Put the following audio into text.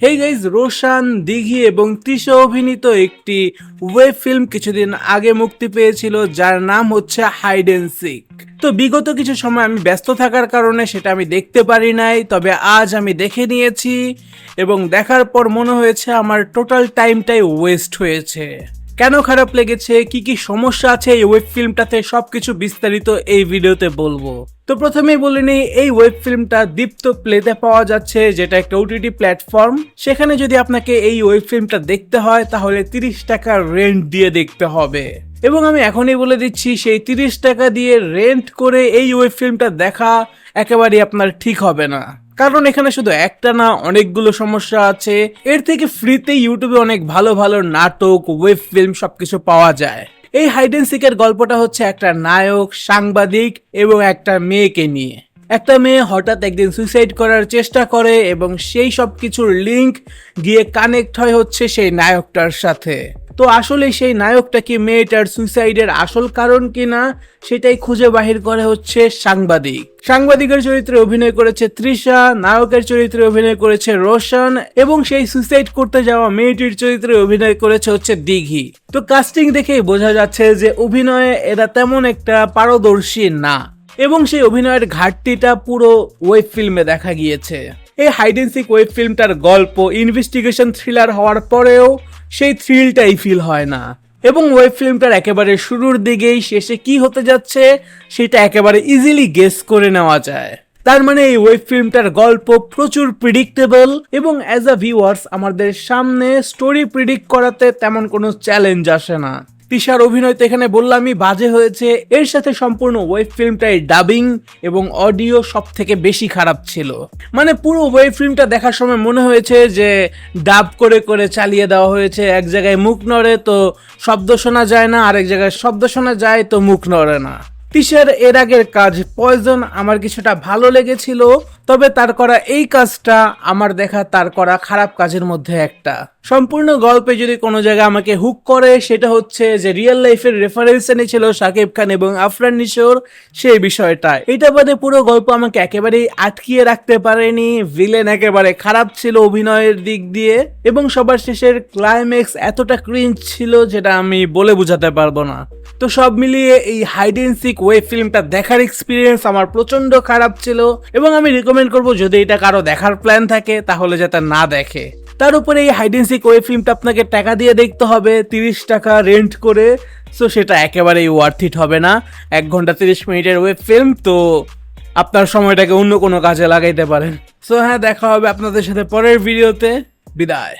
Hey guys Roshan দিঘি এবং তৃষা অভিনীত একটি ওয়েব ফিল্ম কিছুদিন আগে মুক্তি পেয়েছিল, যার নাম হচ্ছে হাইড সিক তো বিগত কিছু সময় আমি ব্যস্ত থাকার কারণে সেটা আমি দেখতে পারি নাই, তবে আজ আমি দেখে নিয়েছি এবং দেখার পর মনে হয়েছে আমার টোটাল টাইমটাই ওয়েস্ট হয়েছে। কেন খারাপ লেগেছে? কি কি সমস্যা আছে এই ওয়েব ফিল্মটাতে সবকিছু বিস্তারিত এই ভিডিওতে বলব। তো প্রথমেই বলে নিই, এই ওয়েব ফিল্মটা দীপ্ত প্লেতে পাওয়া যাচ্ছে, যেটা একটা ওটিটি প্ল্যাটফর্ম সেখানে যদি আপনাকে এই ওয়েব ফিল্মটা দেখতে হয়, তাহলে তিরিশ টাকা রেন্ট দিয়ে দেখতে হবে। এবং আমি এখনই বলে দিচ্ছি, সেই তিরিশ টাকা দিয়ে রেন্ট করে এই ওয়েব ফিল্মটা দেখা একেবারেই আপনার ঠিক হবে না। কারণ এখানে শুধু একটা না, অনেকগুলো সমস্যা আছে। এর থেকে ফ্রিতে ইউটিউবে অনেক ভালো ভালো নাটক ওয়েব ফিল্ম সবকিছু পাওয়া যায়। এই হাইডেন সিকের গল্পটা হচ্ছে একটা নায়ক, সাংবাদিক এবং একটা মেয়েকে নিয়ে। একটা মেয়ে হঠাৎ একদিন সুইসাইড করার চেষ্টা করে এবং সেই সব কিছুর লিঙ্ক গিয়ে কানেক্ট হয় হচ্ছে সেই নায়কটার সাথে। তো আসলে সেই নায়কটা কি মেয়েটার সুইসাইডের আসল কারণ কিনা, সেটাই খুঁজে বাহির করে হচ্ছে সাংবাদিক। সাংবাদিকের চরিত্রে অভিনয় করেছে তৃষা, নায়কের চরিত্রে অভিনয় করেছে রোশন, এবং সেই সুইসাইড করতে যাওয়া মেয়েটির চরিত্রে অভিনয় করেছে হচ্ছে দিঘি। তো কাস্টিং দেখেই বোঝা যাচ্ছে যে অভিনয়ে এরা তেমন একটা পারদর্শী না, এবং সেই অভিনয়ের ঘাটতিটা পুরো ওয়েব ফিল্মে দেখা গিয়েছে। এই হাইডেন্সিক ওয়েব ফিল্মটার গল্প ইনভেস্টিগেশন থ্রিলার হওয়ার পরেও সেই থ্রিলটাই ফিল হয় না। এবং ওয়েব ফিল্মটার একেবারে শুরুর দিকেই শেষে কি হতে যাচ্ছে, সেটা একেবারে ইজিলি গেস করে নেওয়া যায়। তার মানে এই ওয়েব ফিল্মটার গল্প প্রচুর প্রিডিক্টেবল এবং অ্যাজ আ ভিউয়ার্স আমাদের সামনে স্টোরি প্রিডিক্ট করাতে তেমন কোনো চ্যালেঞ্জ আসে না। তিশার অভিনয় তো এখানে বললামই বাজে হয়েছে। এর সাথে সম্পূর্ণ ওয়েব ফিল্মটাই ডাবিং এবং অডিও সব থেকে বেশি খারাপ ছিল। মানে পুরো ওয়েব ফিল্মটা দেখার সময় মনে হয়েছে যে ডাব করে করে চালিয়ে দেওয়া হয়েছে। এক জায়গায় মুখ নড়ে তো শব্দ শোনা যায় না, আরেক জায়গায় শব্দ শোনা যায় তো মুখ নড়ে না। তিশার এর আগের কাজ, পয়জন আমার কিছুটা ভালো লেগেছিল তবে তার করা এই কাজটা আমার দেখা তার করা খারাপ কাজের মধ্যে একটা। সম্পূর্ণ গল্পে যদি কোনো জায়গায় আমাকে হুক করে, সেটা হচ্ছে যে রিয়েল লাইফের রেফারেন্স এনেছিল শাকিব খান এবং আফরান নিশোর সেই বিষয়টা এটা বাদে পুরো গল্প আমাকে একেবারেই আটকিয়ে রাখতে পারেনি ভিলেন একেবারে খারাপ ছিল অভিনয়ের দিক দিয়ে এবং সবার শেষের ক্লাইম্যাক্স এতটা ক্রিঞ্জ ছিল যেটা আমি বলে বোঝাতে পারব না। তো সব মিলিয়ে এই হাইডেন্সিক ওয়েব ফিল্মটা দেখার এক্সপিরিয়েন্স আমার প্রচণ্ড খারাপ ছিল এবং আমি রিকমেন্ড করব যদি এটা কারও দেখার প্ল্যান থাকে, তাহলে যাতে না দেখে। তার উপরে এই হাইডেন্সিক ওয়েব ফিল্মটা আপনাকে টাকা দিয়ে দেখতে হবে, তিরিশ টাকা রেন্ট করে। সো সেটা একেবারেই ওয়ার্থ ইট হবে না। এক ঘণ্টা তিরিশ মিনিটের ওয়েব ফিল্ম তো আপনার সময়টাকে অন্য কোনো কাজে লাগাইতে পারেন। সো হ্যাঁ দেখা হবে আপনাদের সাথে পরের ভিডিওতে বিদায়।